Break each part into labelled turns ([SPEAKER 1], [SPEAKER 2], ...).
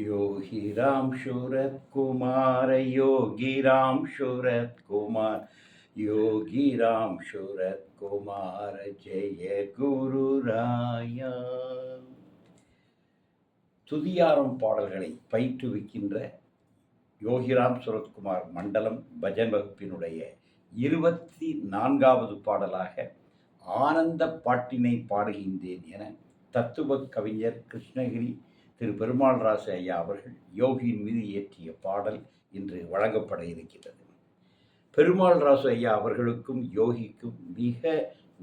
[SPEAKER 1] योगी राम शूरत कुमार योगी राम शूरत कुमार योगी राम शूरत कुमार जय குரு ராயா துதியாரம் பாடல்களை பயிற்றுவிக்கின்ற யோகிராம் சுரத்குமார் மண்டலம் பஜன் வகுப்பினுடைய இருபத்தி நான்காவது பாடலாக ஆனந்த பாட்டினை பாடுகின்றேன் என தத்துவ கவிஞர் கிருஷ்ணகிரி திரு பெருமாள் ராசு ஐயா அவர்கள் யோகியின் மீது இயற்றிய பாடல் இன்று வழங்கப்பட இருக்கிறது பெருமாள் ராசு ஐயா அவர்களுக்கும் யோகிக்கும் மிக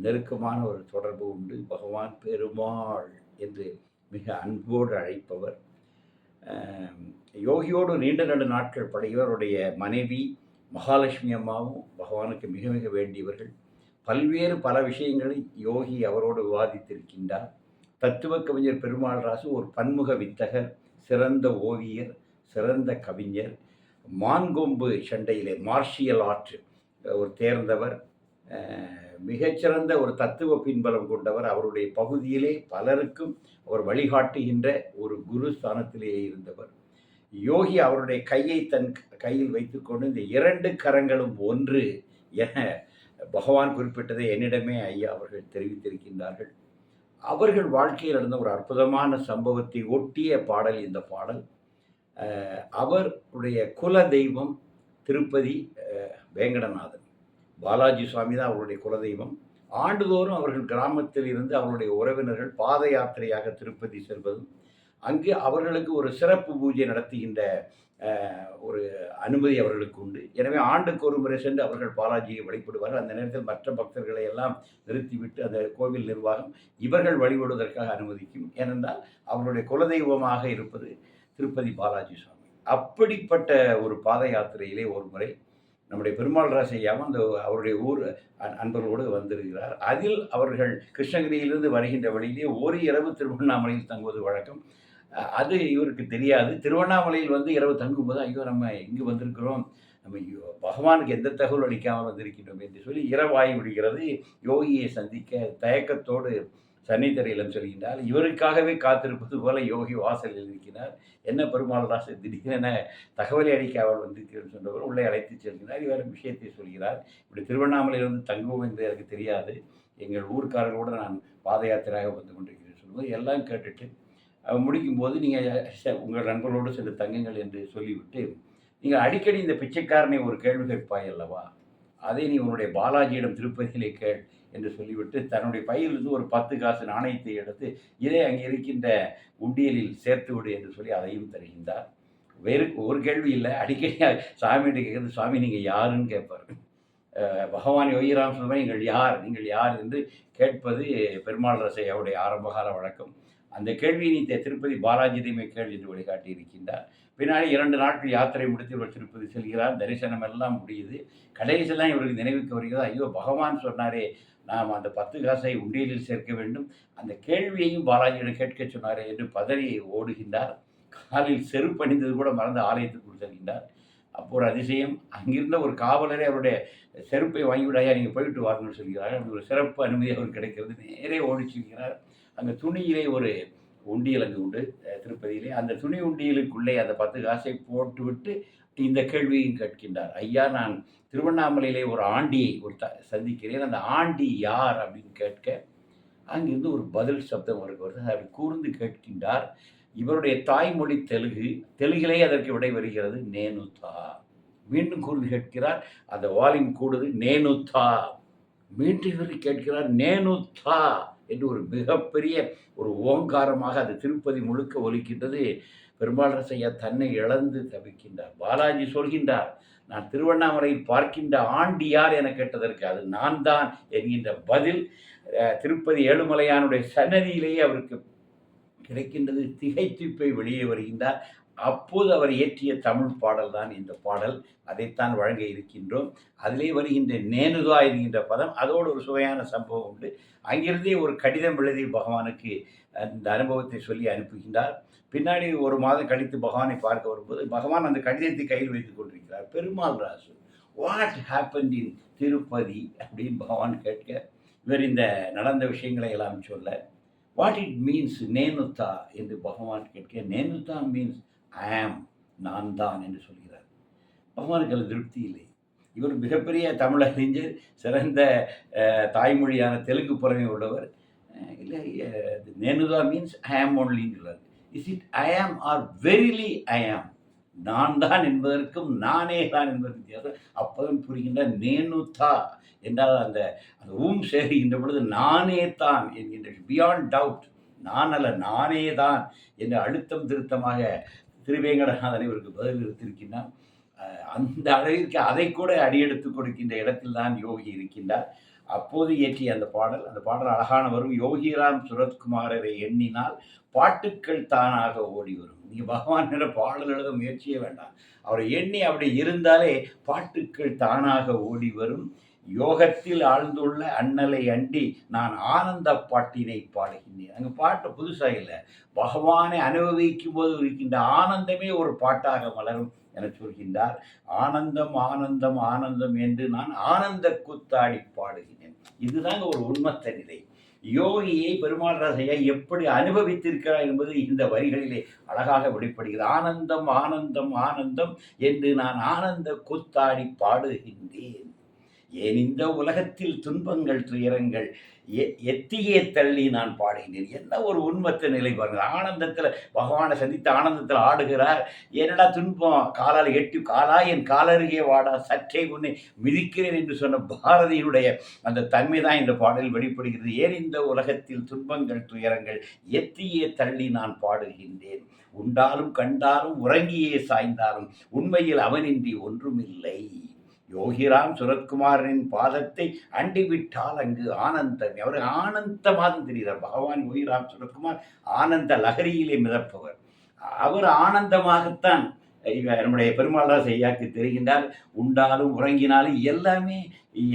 [SPEAKER 1] நெருக்கமான ஒரு தொடர்பு உண்டு. பகவான் பெருமாள் என்று மிக அன்போடு அழைப்பவர். யோகியோடு நீண்ட நெடு நாட்கள் படையவருடைய மனைவி மகாலட்சுமி அம்மாவும் பகவானுக்கு மிக மிக வேண்டியவர்கள். பல்வேறு பல விஷயங்களை யோகி அவரோடு விவாதித்திருக்கின்றார். தத்துவ கவிஞர் பெருமாள் ராசு ஒரு பன்முக வித்தகர் சிறந்த ஓவியர் சிறந்த கவிஞர் மான்கொம்பு சண்டையிலே மார்ஷியல் ஆர்ட் ஒரு தேர்ந்தவர் மிகச்சிறந்த ஒரு தத்துவ பின்பலம் கொண்டவர். அவருடைய பகுதியிலே பலருக்கும் அவர் வழிகாட்டுகின்ற ஒரு குரு ஸ்தானத்திலேயே இருந்தவர். யோகி அவருடைய கையை தன் கையில் வைத்துக்கொண்டு இந்த இரண்டு கரங்களும் ஒன்று என பகவான் குறிப்பிட்டதை என்னிடமே ஐயா அவர்கள் தெரிவித்திருக்கின்றார்கள். அவர்கள் வாழ்க்கையில் நடந்த ஒரு அற்புதமான சம்பவத்தை ஒட்டிய பாடல் இந்த பாடல். அவருடைய குல தெய்வம் திருப்பதி வேங்கடநாதன். பாலாஜி சுவாமி தான் அவருடைய குலதெய்வம் ஆண்டுதோறும் அவர்கள் கிராமத்தில் இருந்து அவருடைய உறவினர்கள் பாத யாத்திரையாக திருப்பதி செல்வதும் அங்கு அவர்களுக்கு ஒரு சிறப்பு பூஜை நடத்துகின்ற ஒரு அனுமதி அவர்களுக்கு உண்டு. எனவே ஆண்டுக்கு ஒரு முறை சென்று அவர்கள் பாலாஜியை வழிபடுவார்கள். அந்த நேரத்தில் மற்ற பக்தர்களை எல்லாம் நிறுத்திவிட்டு அந்த கோவில் நிர்வாகம் இவர்கள் வழிபடுவதற்காக அனுமதிக்கும். ஏனென்றால் அவருடைய குலதெய்வமாக இருப்பது திருப்பதி பாலாஜி சுவாமி. அப்படிப்பட்ட ஒரு பாத யாத்திரையிலே ஒரு முறை நம்முடைய பெருமாள் ராசையாவும் அந்த அவருடைய ஊர் அன்பர்களோடு வந்திருக்கிறார். அதில் அவர்கள் கிருஷ்ணகிரியிலிருந்து வருகின்ற வழியிலே ஒரு இரவு திருவண்ணாமலையில் தங்குவது வழக்கம். அது இவருக்கு தெரியாது. திருவண்ணாமலையில் வந்து இரவு தங்கும்போது ஐயோ நம்ம இங்கு வந்திருக்கிறோம். நம்ம ஐயோ, பகவானுக்கு எந்த தகவல் அளிக்காமல் வந்திருக்கின்றோம் என்று சொல்லி இரவாய் விடுகிறது. யோகியை சந்திக்க தயக்கத்தோடு சன்னித்தரையிலும் சொல்கின்றார். இவருக்காகவே காத்திருப்பது போல யோகி வாசலில் இருக்கிறார். என்ன பெருமாள் ராச திடீரென தகவலை அளிக்காமல் வந்திருக்கிறேன் சொன்னவர் உள்ளே அழைத்து செல்கிறார். இவர் விஷயத்தை சொல்கிறார். இப்படி திருவண்ணாமலையில் வந்து தங்குவோம் என்று எனக்கு தெரியாது. எங்கள் ஊர்க்காரர்களோடு நான் பாத யாத்திரையாக வந்து கொண்டிருக்கிறேன் சொல்லும்போது எல்லாம் கேட்டுட்டு முடிக்கும்போது நீங்கள் உங்கள் நண்பர்களோடு சில தங்குங்கள் என்று சொல்லிவிட்டு நீங்கள் அடிக்கடி இந்த பிச்சைக்காரனை ஒரு கேள்வி கேட்பாய் அல்லவா? அதை நீ உன்னுடைய பாலாஜியிடம் திருப்பதியிலே கேள் என்று சொல்லிவிட்டு தன்னுடைய பையிலிருந்து ஒரு பத்து காசு நாணயத்தை எடுத்து இதை அங்கே இருக்கின்ற உண்டியலில் சேர்த்து விடு என்று சொல்லி அதையும் தருகின்றார். வேறு ஒரு கேள்வி இல்லை. அடிக்கடி சாமிகிட்ட கேட்குறது சுவாமி நீங்கள் யாருன்னு கேட்பார். பகவான் யோகிராம் சொல்லுவார் நீங்கள் யார்? நீங்கள் யார்? என்று கேட்பது பெருமாள் ரசையாவுடைய ஆரம்பகால வழக்கம். அந்த கேள்வியை நீ தி- திருப்பதி பாலாஜியுமே கேள் என்று வழிகாட்டி இருக்கின்றார். பின்னாடி இரண்டு நாட்கள் யாத்திரை முடித்து இவர் திருப்பதி செல்கிறார். தரிசனம் எல்லாம் முடியுது. கடைசியெல்லாம் இவருக்கு நினைவுக்கு வருகிறது. ஐயோ பகவான் சொன்னாரே நாம் அந்த பத்து காசை உண்டியலில் சேர்க்க வேண்டும். அந்த கேள்வியையும் பாலாஜியிடம் கேட்க சொன்னாரே என்று பதறி ஓடுகின்றார். காலில் செருப்பணிந்தது கூட மறந்து ஆலயத்துக்குள் செல்கின்றார். அப்போ ஒரு அதிசயம் அங்கிருந்த ஒரு காவலரே அவருடைய செருப்பை வாங்கிவிடாயா நீங்கள் போயிட்டு வாருங்கன்னு சொல்கிறார். ஒரு சிறப்பு அனுமதி அவர் கிடைக்கிறது. நேரே ஓடி செல்கிறார். அங்கே துணியிலே ஒரு உண்டியல் அங்கே உண்டு திருப்பதியிலே. அந்த துணி உண்டியலுக்குள்ளே அந்த பத்து காசை போட்டுவிட்டு இந்த கேள்வியும் கேட்கின்றார். ஐயா நான் திருவண்ணாமலையிலே ஒரு ஆண்டியை ஒரு த சந்திக்கிறேன். அந்த ஆண்டி யார்? அப்படின்னு கேட்க அங்கிருந்து ஒரு பதில் சப்தம் அவருக்கு வருது. அப்படி கூர்ந்து கேட்கின்றார் இவருடைய தாய்மொழி தெலுங்கு தெலுங்கிலே அதற்கு விடை வருகிறது. நேனுதா மீண்டும் கூர்ந்து கேட்கிறார் அந்த வால்யூம் கூடுது நேனுதா மீண்டும் இவர் கேட்கிறார் நேனுத்தா என்று ஒரு மிகப்பெரிய ஒரு ஓங்காரமாக அது திருப்பதி முழுக்க ஒலிக்கின்றது. பெருமாள் ரசையா தன்னை இழந்து தவிக்கின்றார். பாலாஜி சொல்கின்றார் நான் திருவண்ணாமலையில் பார்க்கின்ற ஆண்டி யார் என கேட்டதற்கு அது நான் தான் என்கின்ற பதில் திருப்பதி ஏழுமலையானுடைய சன்னதியிலேயே அவருக்கு கிடைக்கின்றது. திகைத்து வெளியே வருகின்றார். அப்போது அவர் இயற்றிய தமிழ் பாடல் தான் இந்த பாடல். அதைத்தான் வழங்க இருக்கின்றோம். அதிலே வருகின்ற நேனுதா என்கின்ற பதம் அதோடு ஒரு சுவையான சம்பவம் உண்டு. அங்கிருந்தே ஒரு கடிதம் எழுதி பகவானுக்கு அந்த அனுபவத்தை சொல்லி அனுப்புகின்றார். பின்னாடி ஒரு மாதம் கழித்து பகவானை பார்க்க வரும்போது பகவான் அந்த கடிதத்தை கையில் வைத்துக் கொண்டிருக்கிறார். Perumal Rasu what happen in Tirupati அப்படின்னு பகவான் கேட்க இவர் இந்த நடந்த விஷயங்களை எல்லாம் சொல்ல வாட் இட் மீன்ஸ் நேனுத்தா என்று பகவான் கேட்க நேனுத்தா மீன்ஸ் ஆம் நான் தான் என்று சொல்கிறார். பகவானுக்கு அதில் திருப்தி இல்லை. இவர் மிகப்பெரிய தமிழறிஞர் சிறந்த தாய்மொழியான தெலுங்கு புறமை உள்ளவர். இல்லை நேனுதா மீன்ஸ் ஐ ஆம் ஒன்லிங்கிறார் இஸ் இட் ஐ ஆம் ஆர் வெரிலி ஐ ஆம் நான் தான் என்பதற்கும் நானே தான் என்பதற்கு வித்தியாசம். அப்போதும் புரிகின்ற நேனுதா என்றால் அந்த அந்த ஊம் சேருகின்ற பொழுது நானே தான் என்கின்ற பியாண்ட் டவுட் நான் அல்ல நானே தான் என்று அழுத்தம் திருத்தமாக திருவேங்கடநாதன் இவருக்கு பதில் இருக்கின்றார் அந்த அளவிற்கு அதை கூட அடியெடுத்து கொடுக்கின்ற இடத்தில் தான் யோகி இருக்கின்றார். அப்போது இயற்றிய அந்த பாடல் அந்த பாடல் அழகான வரும் யோகிராம் சுரத்குமாரரை எண்ணினால் பாட்டுக்கள் தானாக ஓடி வரும். நீங்க பகவான் பாடல் எழுத முயற்சியே வேண்டாம். அவரை எண்ணி அப்படி இருந்தாலே பாட்டுக்கள் தானாக ஓடி வரும். யோகத்தில் ஆழ்ந்துள்ள அண்ணலை அண்டி நான் ஆனந்த பாட்டினை பாடுகின்றேன். அங்கே பாட்டு புதுசாக இல்லை. பகவானை அனுபவிக்கும் போது இருக்கின்ற ஆனந்தமே ஒரு பாட்டாக மலரும் என சொல்கின்றார். ஆனந்தம் ஆனந்தம் ஆனந்தம் என்று நான் ஆனந்த கூத்தாடி பாடுகிறேன் இதுதாங்க ஒரு உண்மத்த நிலை. யோகியை பெருமாள் ரசையை எப்படி அனுபவித்திருக்கிறார் என்பது இந்த வரிகளிலே அழகாக வெளிப்படுகிறது. ஆனந்தம் ஆனந்தம் ஆனந்தம் என்று நான் ஆனந்த கூத்தாடி பாடுகின்றேன். ஏன் இந்த உலகத்தில் துன்பங்கள் துயரங்கள் எ- எத்தியே தள்ளி நான் பாடுகின்றேன் என்ன ஒரு உண்மத்த நிலை பாருங்க ஆனந்தத்தில் பகவானை சந்தித்து ஆனந்தத்தில் ஆடுகிறார். என்னடா துன்பம்? காலால் எட்டி காலா என் காலருகே வாடா சற்றே உன்னை மிதிக்கிறேன் என்று சொன்ன பாரதியினுடைய அந்த தன்மை தான் இந்த பாடலில் வெளிப்படுகிறது. ஏன் இந்த உலகத்தில் துன்பங்கள் துயரங்கள் எத்தியே தள்ளி நான் பாடுகின்றேன்? உண்டாலும் கண்டாலும் உறங்கியே சாய்ந்தாலும் உண்மையில் அவனின்றி ஒன்றுமில்லை. யோகிராம் சுரத்குமாரின் பாதத்தை அண்டிவிட்டால் அங்கு ஆனந்தம் அவர் ஆனந்தமாக தெரிகிறார். பகவான் யோகிராம் சுரத்குமார் ஆனந்த லகரியிலே மிதப்பவர். அவர் ஆனந்தமாகத்தான் நம்முடைய பெருமாளா செய்யாக்கு தெரிகின்றார். உண்டாலும் உறங்கினாலும் எல்லாமே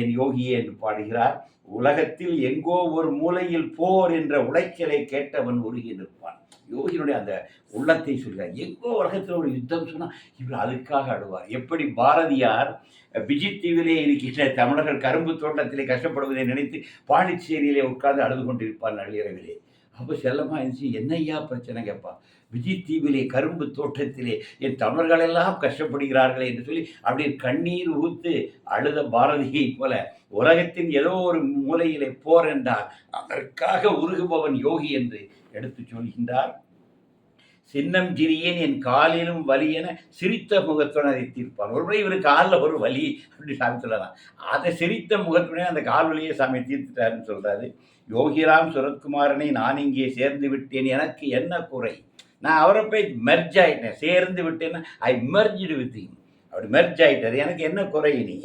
[SPEAKER 1] என் யோகியே என்று பாடுகிறார். உலகத்தில் எங்கோ ஒரு மூலையில் போர் என்ற உளைச்சலை கேட்டவன் உருகி நிற்பான். யோகியினுடைய அந்த உள்ளத்தை சொல்கிறார். எங்கோ உலகத்தில் ஒரு யுத்தம் சொன்னால் இவர் அதுக்காக அழுவார் எப்படி பாரதியார் விஜித்தீவிலே இருக்கின்ற தமிழர்கள் கரும்பு தோட்டத்திலே கஷ்டப்படுவதை நினைத்து பாண்டிச்சேரியிலே உட்கார்ந்து அழுது கொண்டிருப்பார் நள்ளிரவிலே. அப்போ செல்லமா இருந்துச்சு என்னையா பிரச்சனை? கேட்பா விஜய் தீவிலே கரும்பு தோட்டத்திலே என் தமிழர்களெல்லாம் கஷ்டப்படுகிறார்களே என்று சொல்லி அப்படி கண்ணீர் ஊத்து அழுத பாரதியை போல உலகத்தின் ஏதோ ஒரு மூலையிலே போர் என்றால் அதற்காக உருகுபவன் யோகி என்று எடுத்து சொல்கின்றார். சின்னம் சிறியேன் என் காலிலும் வலி என சிரித்த முகத்துடன் அதை தீர்ப்பான். ஒருமுறை இவர் காலில் ஒரு வலி அப்படி சாமி சொல்லலாம். அதை சிரித்த முகத்துடனே அந்த கால் வலியை சாமி தீர்த்துட்டாருன்னு சொல்கிறாரு யோகிராம் சுரத்குமாரனை நான் இங்கே சேர்ந்து விட்டேன். எனக்கு என்ன குறை? நான் அவரை போய் மெர்ஜ் ஆயிட்டேன். சேர்ந்து விட்டேன்னா ஐ மெர்ஜ்டு வித் ஹிம் அப்படி மெர்ஜ் ஆயிட்டார். எனக்கு என்ன குறை நீ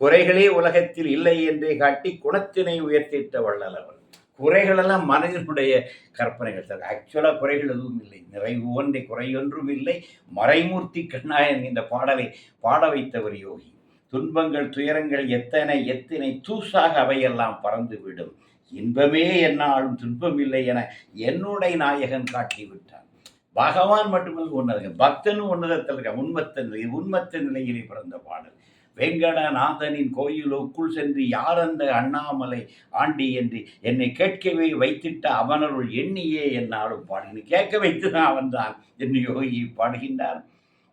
[SPEAKER 1] குறைகளே உலகத்தில் இல்லை என்றே காட்டி குணத்தினை உயர்த்திட்ட வள்ளலவன். குறைகளெல்லாம் மனதினுடைய கற்பனைகள். சார் ஆக்சுவலாக குறைகள் எதுவும் இல்லை. நிறைவு ஒன்றை குறையொன்றும் இல்லை. மறைமூர்த்தி கண்ணாயன் இந்த பாடலை பாட வைத்தவர் யோகி. துன்பங்கள் துயரங்கள் எத்தனை எத்தனை தூசாக அவையெல்லாம் பறந்துவிடும். இன்பமே என்னாலும் துன்பம் இல்லை என என்னுடைய நாயகன் காட்டிவிட்டான். பகவான் மட்டுமல்ல உன்னதங்க பக்தனும் ஒன்றுதான் இருக்க உண்மத்த நிலை உண்மத்த நிலையிலே பிறந்த பாடல். வெங்கடநாதனின் கோயிலுக்குள் சென்று யார் அந்த அண்ணாமலை ஆண்டி என்று என்னை கேட்கவே வைத்திட்ட அவனருள் எண்ணியே என்னாலும் பாடினேன் கேட்க வைத்துதான் அவன்தான் என்று யோகி பாடுகின்றார்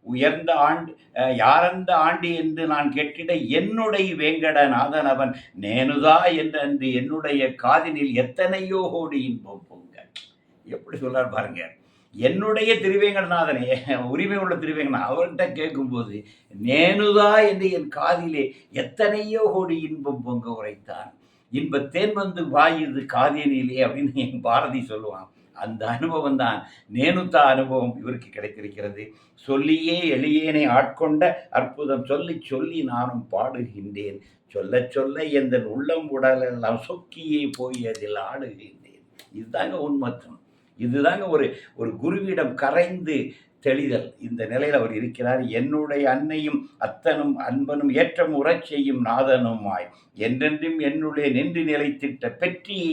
[SPEAKER 1] உயர்ந்த ஆண்டு யாரந்த ஆண்டி என்று நான் கேட்டிட என்னுடைய வேங்கடநாதன் அவன் நேனுதா என்று அன்று என்னுடைய காதினில் எத்தனையோ கோடி இன்பம் பொங்க எப்படி சொல்றார் பாருங்க. என்னுடைய திருவேங்கடநாதனே உரிமை உள்ள திருவேங்கடன் அவர்கிட்ட கேட்கும்போது நேனுதா என்று என் காதிலே எத்தனையோ கோடி இன்பம் பொங்க உரைத்தான். இன்ப தேன் வந்து வாயுது காதினிலே அப்படின்னு என் பாரதி சொல்லுவான். அந்த அனுபவம் தான் நேனுதா அனுபவம் இவருக்கு கிடைத்திருக்கிறது. சொல்லியே எளியேனை ஆட்கொண்ட அற்புதம் சொல்லி சொல்லி நானும் பாடுகின்றேன். சொல்ல சொல்ல எந்த உள்ளம் உடலெல்லாம் சொக்கியே போய் அதில் ஆடுகின்றேன். இதுதாங்க உண்மத்தம். இதுதாங்க ஒரு ஒரு குருவிடம் கரைந்து தெளிதல். இந்த நிலையில் அவர் இருக்கிறார். என்னுடைய அன்னையும் அத்தனும் அன்பனும் ஏற்றம் உறச் செய்யும் நாதனுமாய். என்றென்றும் என்னுடைய நின்று நிலைத்திட்ட பெற்றியை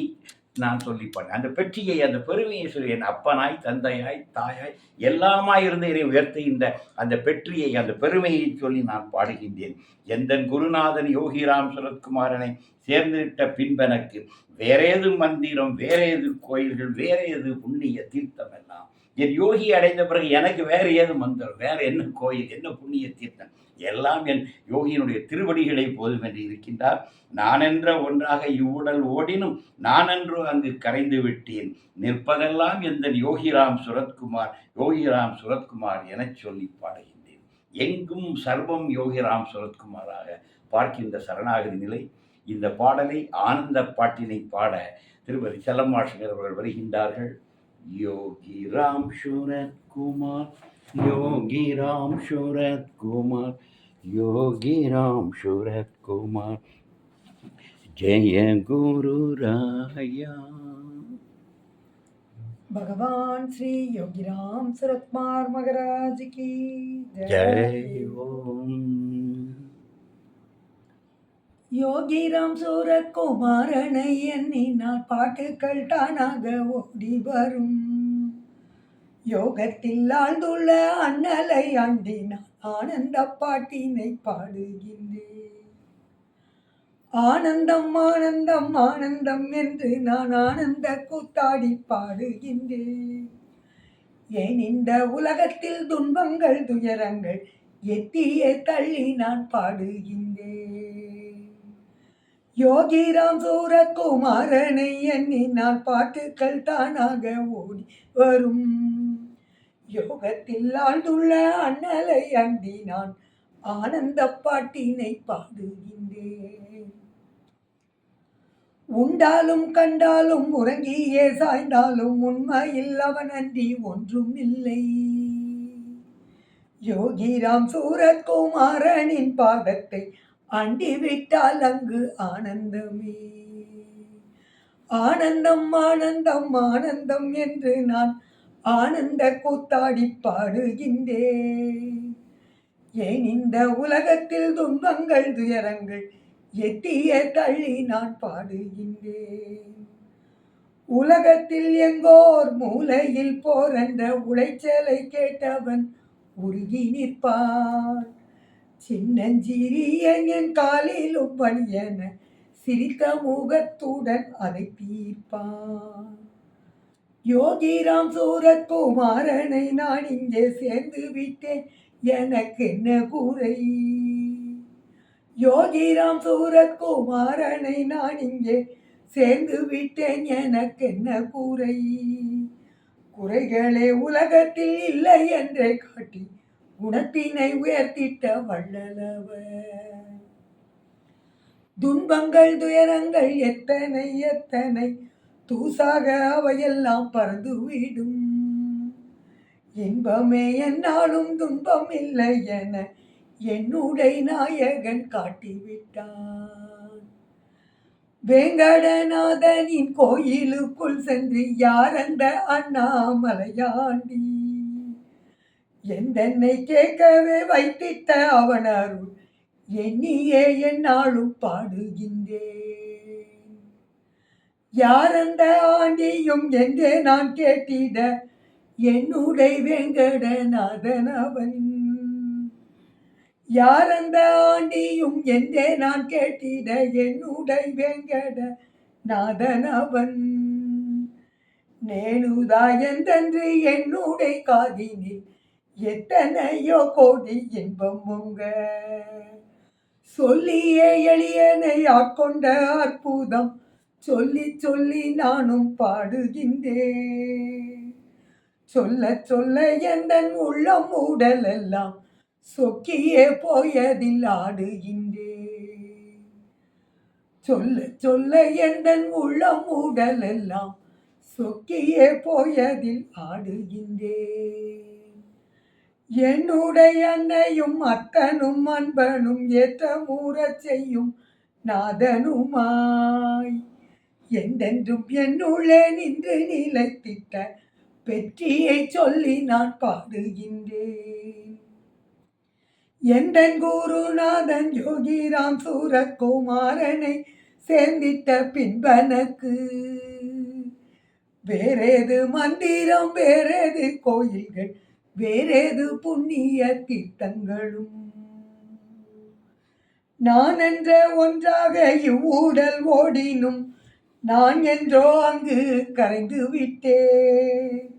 [SPEAKER 1] நான் சொல்லிப்பேன் அந்த பெற்றியை அந்த பெருமையை சொல்லி என் அப்பனாய் தந்தையாய் தாயாய் எல்லாமாய் இருந்து என்னை உயர்த்துகின்ற அந்த பெற்றியை அந்த பெருமையை சொல்லி நான் பாடுகின்றேன். எந்த குருநாதன் யோகிராம் சரத்குமாரனை சேர்ந்துவிட்ட பின்பனக்கு வேறேது மந்திரம் வேறேது கோயில்கள் வேறேது புண்ணிய தீர்த்தம் எல்லாம் என் யோகி அடைந்த பிறகு எனக்கு வேறு ஏது மந்திரம் வேறு என்ன கோயில் என்ன புண்ணிய தீர்த்தம்? எல்லாம் என் யோகியினுடைய திருவடிகளை போதும் என்று இருக்கின்றார். நானென்ற ஒன்றாக இவ்வுடல் ஓடினும் நானென்று அங்கு கரைந்து விட்டேன். நிற்பதெல்லாம் எந்த யோகிராம் சுரத்குமார் யோகிராம் சுரத்குமார் எனச் சொல்லி பாடுகின்றேன். எங்கும் சர்வம் யோகிராம் சுரத்குமாராக பார்க்கின்ற சரணாகதி நிலை. இந்த பாடலை ஆனந்த பாட்டினை பாட திருமதி செல்லம்மாஷங்கர் அவர்கள் வருகின்றார்கள். யோகி ராம் குமார் குமார் யோகி ராம் சூரத் குமார் யோகி ராம் சூரத் குமார் ஜெய குரு ராயா
[SPEAKER 2] भगवान श्री योगीराम सूरत कुमार महाराज की
[SPEAKER 1] ஜெய் ஓம்
[SPEAKER 2] யோகிராம் சூரத் குமாரனை எண்ணினால் பாட்டுக்கள் தானாக ஓடி வரும் யோகத்தில் ஆழ்ந்துள்ள அண்ணலை அண்டினான் ஆனந்த பாட்டினை பாடுகின்றேன். ஆனந்தம் ஆனந்தம் ஆனந்தம் என்று நான் ஆனந்த கூத்தாடி பாடுகின்றேன். ஏன் இந்த உலகத்தில் துன்பங்கள் துயரங்கள் எத்தியே தள்ளி நான் பாடுகின்றேன். யோகிராம் சூரகுமாரனை எண்ணி நான் பாட்டுக்கள் தானாக ஓடி வரும். யோகத்தில் ஆழ்ந்துள்ள அண்ணலை அண்டி நான் ஆனந்த பாட்டினை பாடுகின்றேன். உண்டாலும் கண்டாலும் உறங்கியே சாய்ந்தாலும் உண்மையில் அவனன்றி ஒன்றும் இல்லை யோகிராம் சூரத்குமாரனின் பாதத்தை அண்டி விட்டால் அங்கு ஆனந்தமே. ஆனந்தம் ஆனந்தம் ஆனந்தம் என்று நான் ஆனந்த கூத்தாடி பாடுகின்றேன் ஏன் இந்த உலகத்தில் துன்பங்கள் துயரங்கள் எட்டிய தள்ளி நான் பாடுகின்றேன். உலகத்தில் எங்கோர் மூலையில் போரென்ற உளைச்சலை கேட்டவன் உருகி நிற்பான் சின்னஞ்சிறியன் என் காலிலும் வலியன சிரித்த முகத்துடன் அதை தீர்ப்பான் யோகிராம் சூரத்குமாரனை நான் இங்கே சேர்ந்து விட்டேன் எனக்கு என்ன கூரை? யோகிராம் சூரத்குமாரனை நான் இங்கே சேர்ந்து விட்டேன் எனக்கு என்ன கூரை? குறைகளே உலகத்தில் இல்லை என்றே காட்டி குணத்தினை உயர்த்திட்ட வள்ளலவர். துன்பங்கள் துயரங்கள் எத்தனை எத்தனை? தூசாக அவையெல்லாம் பறந்து விடும். இன்பமே என்னாலும் துன்பம் இல்லை என என்னுடைய நாயகன் காட்டிவிட்டான். வேங்கடநாதனின் கோயிலுக்குள் சென்று யார் அந்த அண்ணாமலையாண்டி எந்தென்னை கேட்கவே வைத்திட்ட அவன் அருள் எண்ணியே என்னாலும் பாடுகின்றேன். யார் அந்த ஆண்டியும் எங்கே நான் கேட்டிட? என்னுடைய வேங்கடநாதன் அவன் யார் அந்த ஆண்டியும் எங்கே நான் கேட்டிட? என்னுடைய வேங்கட நாதன் அவன் நேனுதாயந்தன்று என்னுடைய காதினில் எத்தனையோ கோடி இன்பம் உங்க சொல்லியே எளியனை ஆட்கொண்ட அற்புதம் சொல்லி சொல்லி நானும் பாடுகின்றேன். சொல்ல சொல்ல எந்தன் உள்ளம் உடல் எல்லாம் சொக்கியே போயதில் ஆடுகின்றேன். சொல்ல சொல்ல எந்தன் உள்ளம் உடல் எல்லாம் சொக்கியே போயதில் ஆடுகின்றேன். என்னுடைய அன்னையும் அத்தனும் அன்பனும் ஏற்ற மூறச் செய்யும் நாதனுமாய். எந்தென்றும் என்னுள்ளே நின்று நிலைத்திட்ட வெற்றியை சொல்லி நான் பாடுகின்றேன். எந்தன் குருநாதன் யோகிராம் சூரகுமாரனை சேர்ந்திட்ட பின்பனக்கு வேறேது மந்திரம் வேறேது கோயில்கள் வேறேது புண்ணிய தீர்த்தங்களும். நான் என்ற ஒன்றாக இவ்வுடல் ஓடினும் நான் என்றோ அங்கு கரைந்து விட்டேன்.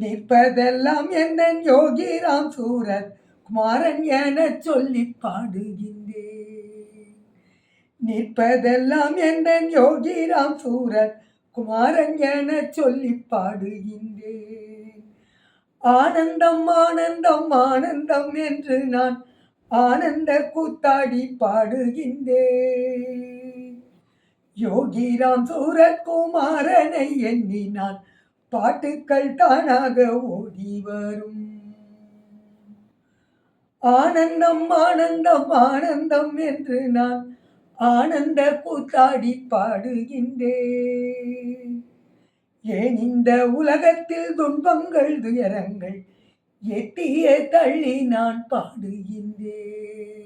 [SPEAKER 2] நிற்பதெல்லாம் எந்த யோகிராம் சூரத் குமாரன் என சொல்லி பாடுகின்றேன். நிற்பதெல்லாம் எந்த யோகிராம் சூரத் குமாரன் என சொல்லி பாடுகின்றேன். ஆனந்தம் ஆனந்தம் ஆனந்தம் என்று நான் ஆனந்த கூத்தாடி பாடுகின்றேன். யோகிராம் சூரத் குமாரனை பாட்டுக்கள் தானாக ஓடி வரும். ஆனந்தம் ஆனந்தம் ஆனந்தம் என்று நான் ஆனந்த கூத்தாடி பாடுகின்றேன். ஏன் இந்த உலகத்தில் துன்பங்கள் துயரங்கள் எட்டியே தள்ளி நான் பாடுகின்றேன்.